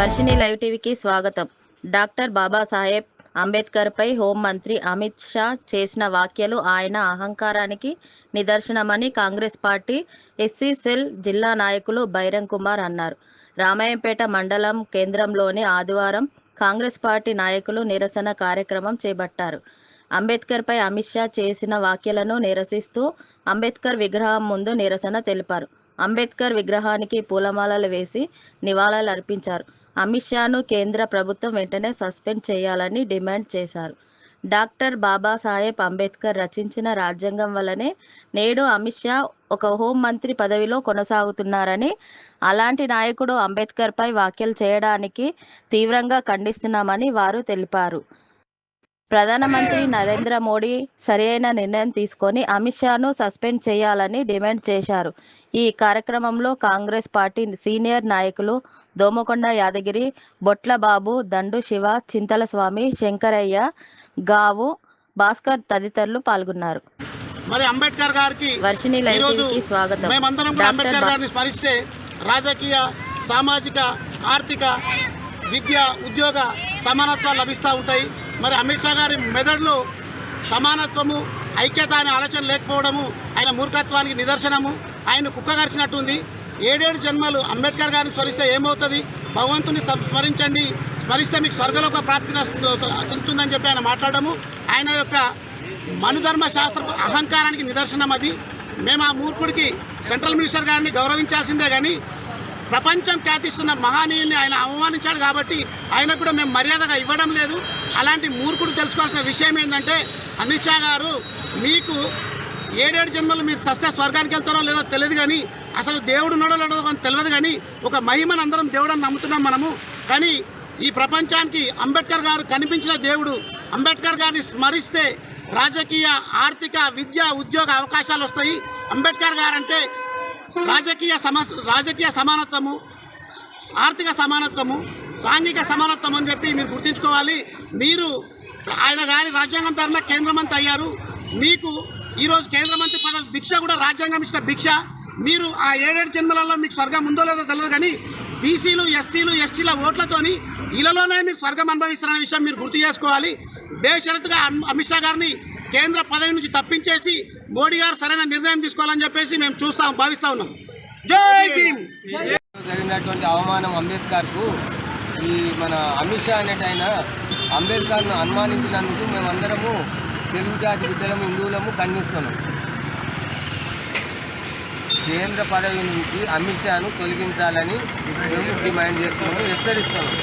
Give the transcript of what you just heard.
Varshini live టీవీకి స్వాగతం. Doctor Babasaheb అంబేద్కర్పై హోంమంత్రి అమిత్ షా చేసిన వ్యాఖ్యలు ఆయన అహంకారానికి నిదర్శనమని కాంగ్రెస్ పార్టీ ఎస్సీ సెల్ జిల్లా నాయకులు బైరం కుమార్ అన్నారు. రామాయంపేట మండలం కేంద్రంలోని ఆదివారం కాంగ్రెస్ పార్టీ నాయకులు నిరసన కార్యక్రమం చేపట్టారు. అంబేద్కర్పై అమిత్ షా చేసిన వ్యాఖ్యలను నిరసిస్తూ అంబేద్కర్ విగ్రహం ముందు నిరసన తెలిపారు. అంబేద్కర్ విగ్రహానికి పూలమాలలు వేసి నివాళులు అర్పించారు అమిత్ షాను కేంద్ర ప్రభుత్వం వెంటనే సస్పెండ్ చేయాలని డిమాండ్ చేశారు. డాక్టర్ బాబాసాహెబ్ అంబేద్కర్ రచించిన రాజ్యాంగం వల్లనే నేడు అమిత్ షా ఒక హోం మంత్రి పదవిలో కొనసాగుతున్నారని అలాంటి నాయకుడు అంబేద్కర్పై వ్యాఖ్యలు చేయడానికి తీవ్రంగా ఖండిస్తున్నామని వారు తెలిపారు. ప్రధానమంత్రి నరేంద్ర మోడీ సరైన నిర్ణయం తీసుకొని అమిత్ షాను సస్పెండ్ చేయాలని డిమాండ్ చేశారు. ఈ కార్యక్రమంలో కాంగ్రెస్ పార్టీ సీనియర్ నాయకులు దోమకొండ యాదగిరి బొట్ల బాబు దండు శివ చింతల స్వామి శంకరయ్య గావు భాస్కర్ తదితరులు పాల్గొన్నారు. మరి అంబేద్కర్ గారికి ఈరోజు టీవీకి స్వాగతం. మేమందరం అంబేద్కర్ గారిని స్మరిస్తే రాజకీయ సామాజిక ఆర్థిక విద్య ఉద్యోగ సమానత్వాలు లభిస్తూ ఉంటాయి. మరి అమిత్ షా గారి మెదడులో సమానత్వము ఐక్యత అనే ఆలోచన లేకపోవడము ఆయన మూర్ఖత్వానికి నిదర్శనము. ఆయన కుక్క గరిచినట్టుంది ఏడేడు జన్మలు అంబేద్కర్ గారిని స్మరిస్తే ఏమవుతుంది? భగవంతుని స్మరించండి. స్మరిస్తే మీకు స్వర్గలోక ప్రాప్తి చెందుతుందని చెప్పి ఆయన మాట్లాడము ఆయన యొక్క మనుధర్మ శాస్త్ర అహంకారానికి నిదర్శనం అది మేము ఆ మూర్ఖుడికి సెంట్రల్ మినిస్టర్ గారిని గౌరవించాల్సిందే కానీ ప్రపంచం ఖ్యాతిస్తున్న మహానీయుల్ని ఆయన అవమానించాడు కాబట్టి ఆయన కూడా మేము మర్యాదగా ఇవ్వడం లేదు. అలాంటి మూర్ఖుడు తెలుసుకోవాల్సిన విషయం ఏంటంటే అమిత్ షా గారు మీకు ఏడేడు జన్మలు మీరు సస్తే స్వర్గానికి వెళ్తారో లేదో తెలియదు కానీ అసలు దేవుడు ఉన్నాడో లేడో అని తెలియదు కానీ ఒక మహిమను అందరం దేవుడు అని నమ్ముతున్నాం మనము. కానీ ఈ ప్రపంచానికి అంబేద్కర్ గారు కనిపించిన దేవుడు అంబేద్కర్ గారిని స్మరిస్తే రాజకీయ ఆర్థిక విద్య ఉద్యోగ అవకాశాలు వస్తాయి. అంబేద్కర్ గారంటే రాజకీయ సమ రాజకీయ సమానత్వము ఆర్థిక సమానత్వము సాంఘిక సమానత్వం అని చెప్పి మీరు గుర్తుంచుకోవాలి. మీరు ఆయన గారి రాజ్యాంగం తరఫున కేంద్ర మంత్రి అయ్యారు. మీకు ఈరోజు కేంద్ర మంత్రి పదవి భిక్ష కూడా రాజ్యాంగం ఇచ్చిన భిక్ష. మీరు ఆ ఏడేడు జన్మలలో మీకు స్వర్గం ఉందో లేదో తెలియదు కానీ బీసీలు ఎస్సీలు ఎస్టీల ఓట్లతోని ఇళ్ళలోనే మీరు స్వర్గం అనుభవిస్తున్న విషయం మీరు గుర్తు చేసుకోవాలి. బేషరతుగా అమిత్ షా గారిని కేంద్ర పదవి నుంచి తప్పించేసి మోడీ గారు సరైన నిర్ణయం తీసుకోవాలని చెప్పేసి మేము చూస్తాం భావిస్తా ఉన్నాం. జై భీమ్! జరిగినటువంటి అవమానం అంబేద్కర్కు ఈ మన అమిత్ షా అనేట ఆయన అంబేద్కర్ను అనుమానించినందుకు మేమందరము తెలుగు జాతి బిడ్డలము హిందువులము ఖండిస్తున్నాం. కేంద్ర పదవి నుంచి అమిత్ షాను తొలగించాలని మేము డిమాండ్ చేస్తున్నాము హెచ్చరిస్తున్నాం.